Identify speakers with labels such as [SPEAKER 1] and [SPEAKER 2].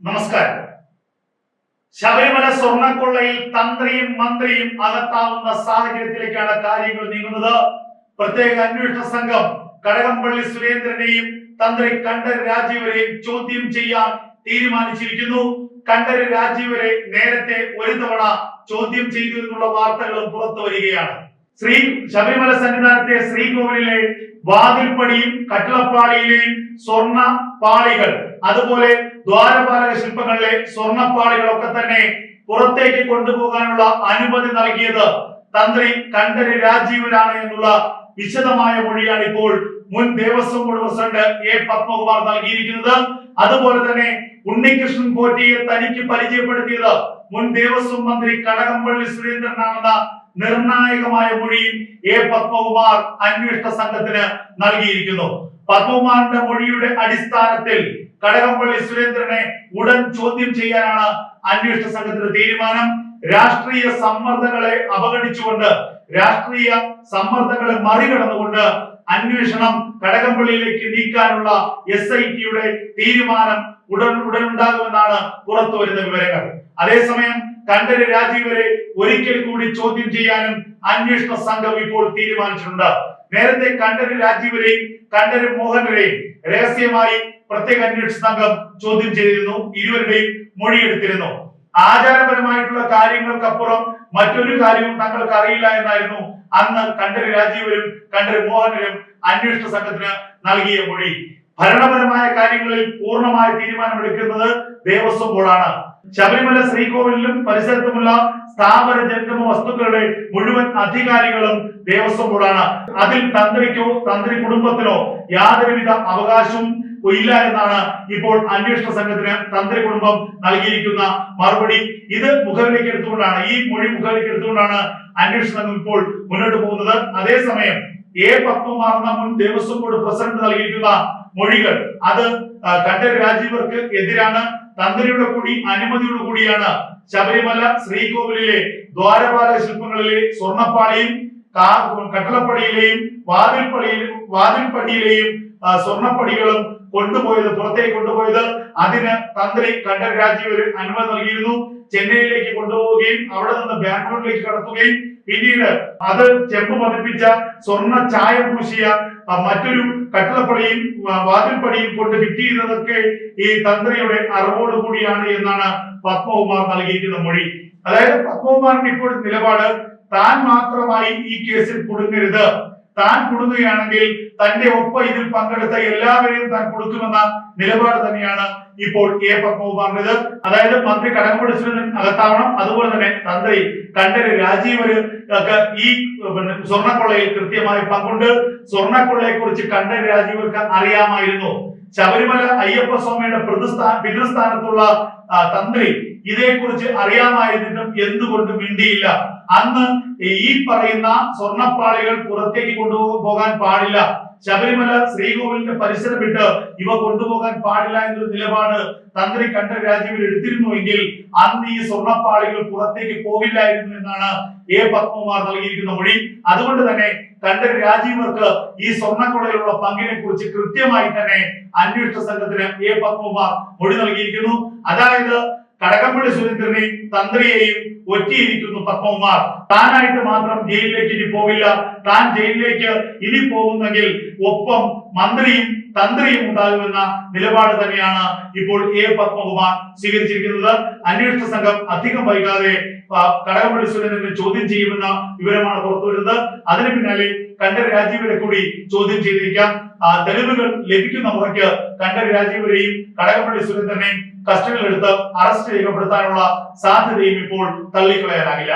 [SPEAKER 1] നമസ്കാരം. ശബരിമല സ്വർണക്കൊള്ളയിൽ തന്ത്രിയും മന്ത്രിയും അകത്താവുന്ന സാഹചര്യത്തിലേക്കാണ് കാര്യങ്ങൾ നീങ്ങുന്നത്. പ്രത്യേക അന്വേഷണ സംഘം കടകംപള്ളി സുരേന്ദ്രനെയും തന്ത്രി കണ്ഠര് രാജീവരെയും ചോദ്യം ചെയ്യാൻ തീരുമാനിച്ചിരിക്കുന്നു. കണ്ഠര് രാജീവരെ നേരത്തെ ഒരു തവണ ചോദ്യം ചെയ്തു എന്നുള്ള വാർത്തകളും പുറത്തു വരികയാണ്. ശ്രീ ശബരിമല സന്നിധാനത്തെ ശ്രീകോവിലിലെ വാതിൽപ്പടിയും കട്ടിളപ്പാളിയിലെയും സ്വർണ പാളികൾ അതുപോലെ ദ്വാരപാലക ശില്പങ്ങളിലെ സ്വർണപ്പാളികളൊക്കെ തന്നെ പുറത്തേക്ക് കൊണ്ടുപോകാനുള്ള അനുമതി നൽകിയത് തന്ത്രി കണ്ഠര് രാജീവനാണ് എന്നുള്ള വിശദമായ മൊഴിയാണ് ഇപ്പോൾ മുൻ Devaswom board president A Padmakumar നൽകിയിരിക്കുന്നത്. അതുപോലെ തന്നെ ഉണ്ണികൃഷ്ണൻ പോറ്റിയെ തനിക്ക് പരിചയപ്പെടുത്തിയത് മുൻ ദേവസ്വം മന്ത്രി കടകംപള്ളി സുരേന്ദ്രനാണെന്ന നിർണായകമായ മൊഴിയും എ പത്മകുമാർ അന്വേഷണ സംഘത്തിന് നൽകിയിരിക്കുന്നു. പത്മകുമാറിന്റെ മൊഴിയുടെ അടിസ്ഥാനത്തിൽ കടകംപള്ളി സുരേന്ദ്രനെ ഉടൻ ചോദ്യം ചെയ്യാനാണ് അന്വേഷണ സംഘത്തിന്റെ തീരുമാനം. രാഷ്ട്രീയ സമ്മർദ്ദങ്ങളെ അവഗണിച്ചുകൊണ്ട് രാഷ്ട്രീയ സമ്മർദ്ദങ്ങളെ മറികടന്നുകൊണ്ട് അന്വേഷണം കടകംപള്ളിയിലേക്ക് നീക്കാനുള്ള എസ് ഐ ടിയുടെ തീരുമാനം ഉടൻ ഉടൻ ഉണ്ടാകുമെന്നാണ് പുറത്തു വരുന്ന വിവരങ്ങൾ. അതേസമയം കണ്ഠര് രാജീവരെ ഒരിക്കൽ കൂടി ചോദ്യം ചെയ്യാനും അന്വേഷണ സംഘം ഇപ്പോൾ തീരുമാനിച്ചിട്ടുണ്ട്. നേരത്തെ കണ്ഠര് രാജീവരെയും കണ്ഠര് മോഹനരെയും രഹസ്യമായി പ്രത്യേക അന്വേഷണ സംഘം ചോദ്യം ചെയ്തിരുന്നു. ഇരുവരുടെയും മൊഴിയെടുത്തിരുന്നു. ആചാരപരമായിട്ടുള്ള കാര്യങ്ങൾക്കപ്പുറം മറ്റൊരു കാര്യവും തങ്ങൾക്ക് അറിയില്ല എന്നായിരുന്നു അന്ന് കണ്ഠര് രാജീവരും കണ്ഠര് മോഹനരും അന്വേഷണ സംഘത്തിന് നൽകിയ മൊഴി. ഭരണപരമായ കാര്യങ്ങളിൽ പൂർണമായ തീരുമാനമെടുക്കുന്നത് ദേവസ്വം ബോർഡാണ്. ശബരിമല ശ്രീകോവിലിലും പരിസരത്തുമുള്ള സ്ഥാപന ജംഗമ വസ്തുക്കളുടെ മുഴുവൻ അധികാരികളും ദേവസ്വം ബോർഡാണ് അതിൽ തന്ത്രിക്കോ തന്ത്രി കുടുംബത്തിനോ യാതൊരുവിധ അവകാശവും ഇല്ല എന്നാണ് ഇപ്പോൾ അന്വേഷണ സംഘത്തിന് തന്ത്രി കുടുംബം നൽകിയിരിക്കുന്ന മറുപടി. ഇത് മുഖവിലേക്ക് എടുത്തുകൊണ്ടാണ് ഈ മൊഴി മുഖവിലേക്ക് എടുത്തുകൊണ്ടാണ് അന്വേഷണ സംഘം ഇപ്പോൾ മുന്നോട്ട് പോകുന്നത്. അതേസമയം എ പത്മമാർന്ന മുൻ ദേവസ്വം ബോർഡ് പ്രസിഡന്റ് നൽകിയിരിക്കുന്ന മൊഴികൾ. അത് കണ്ഠര് രാജീവർക്ക് എതിരാണ്. തന്ത്രിയുടെ കൂടി അനുമതിയോട് കൂടിയാണ് ശബരിമല ശ്രീകോവിലിലെ ദ്വാരപാല ശില്പങ്ങളിലെ സ്വർണപ്പാളിയും കാ- കട്ടളപ്പടിയിലെയും വാതിൽപ്പടിയിലും വാതിൽപ്പടിയിലെയും സ്വർണപ്പടികളും കൊണ്ടുപോയത് പുറത്തേക്ക് കൊണ്ടുപോയത് അതിന് തന്ത്രി കണ്ഠര് രാജീവര് അനുമതി നൽകിയിരുന്നു. ചെന്നൈയിലേക്ക് കൊണ്ടുപോവുകയും അവിടെ നിന്ന് ബാംഗ്ലൂരിലേക്ക് കടത്തുകയും പിന്നീട് അത് ചെമ്പ് പതിപ്പിച്ച സ്വർണ ചായ പൂശിയ മറ്റൊരു കട്ടിളപ്പടിയും വാതിൽപ്പടിയും കൊണ്ട് ഫിറ്റ് ഈ തന്ത്രിയുടെ അറിവോട് കൂടിയാണ് എന്നാണ് പത്മകുമാർ നൽകിയിരിക്കുന്ന മൊഴി. അതായത് പത്മകുമാറിന്റെ ഇപ്പോൾ നിലപാട് താൻ മാത്രമായി ഈ കേസിൽ കുടുങ്ങരുത്. താൻ കൊടുക്കുകയാണെങ്കിൽ തന്റെ ഒപ്പം ഇതിൽ പങ്കെടുത്ത എല്ലാവരെയും താൻ കൊടുക്കുമെന്ന നിലപാട് തന്നെയാണ് ഇപ്പോൾ എ പത്മകുമാറിന്റേത് അതായത് മന്ത്രി കടകംപള്ളി സുരേന്ദ്രൻ അകത്താവണം അതുപോലെ തന്നെ തന്ത്രി കണ്ഠര് രാജീവര് ഒക്കെ ഈ സ്വർണക്കൊള്ളയിൽ കൃത്യമായി പങ്കുണ്ട്. സ്വർണക്കൊള്ളയെ കുറിച്ച് കണ്ഠര് രാജീവർക്ക് അറിയാമായിരുന്നു. ശബരിമല അയ്യപ്പ സ്വാമിയുടെ പ്രതിസ്ഥാ പിതൃസ്ഥാനത്തുള്ള തന്ത്രി ഇതേക്കുറിച്ച് അറിയാമായിരുന്നിട്ടും എന്തുകൊണ്ട് മിണ്ടിയില്ല. അന്ന് ഈ പറയുന്ന സ്വർണപ്പാളികൾ പുറത്തേക്ക് കൊണ്ടുപോകാൻ പാടില്ല. ശബരിമല ശ്രീകോവിലിന്റെ പരിസരം വിട്ട് ഇവ കൊണ്ടുപോകാൻ പാടില്ല എന്നൊരു നിലപാട് തന്ത്രി കണ്ഠ രാജീവിൽ എടുത്തിരുന്നുവെങ്കിൽ അന്ന് ഈ സ്വർണപ്പാളികൾ പുറത്തേക്ക് പോകില്ലായിരുന്നു എന്നാണ് എ. പത്മകുമാർ നൽകിയിരിക്കുന്ന മൊഴി. അതുകൊണ്ട് തന്നെ കണ്ഠര് രാജീവർക്ക് ഈ സ്വർണക്കൊള്ളയിലുള്ള പങ്കിനെ കുറിച്ച് കൃത്യമായി തന്നെ അന്വേഷണ സംഘത്തിന് എ. പത്മകുമാർ മൊഴി നൽകിയിരിക്കുന്നു. അതായത് കടകംപള്ളി സുരേന്ദ്രനെയും തന്ത്രിയെയും ഒറ്റിയിരിക്കുന്നു പത്മകുമാർ. താനായിട്ട് മാത്രം ജയിലിലേക്ക് ഇനി പോകില്ല താൻ ജയിലിലേക്ക് ഇനി പോകുന്നെങ്കിൽ ഒപ്പം മന്ത്രിയും തന്ത്രിയും ഉണ്ടാകുമെന്ന നിലപാട് തന്നെയാണ് ഇപ്പോൾ എ പത്മകുമാർ സ്വീകരിച്ചിരിക്കുന്നത്. അന്വേഷണ സംഘം അധികം വൈകാതെ കടകംപള്ളി സുരേന്ദ്രനെ ചോദ്യം ചെയ്യുമെന്ന വിവരമാണ് പുറത്തുവരുന്നത് അതിന് പിന്നാലെ കണ്ടർ രാജീവരെ കൂടി ചോദ്യം ചെയ്തിരിക്കാം. തെളിവുകൾ ലഭിക്കുന്ന മുറയ്ക്ക് കണ്ടർ രാജീവരെയും കടകംപള്ളി സുരേന്ദ്രനെയും കസ്റ്റഡിയിലെടുത്ത് അറസ്റ്റ് രേഖപ്പെടുത്താനുള്ള സാധ്യതയും ഇപ്പോൾ തള്ളിക്കളയാനാകില്ല.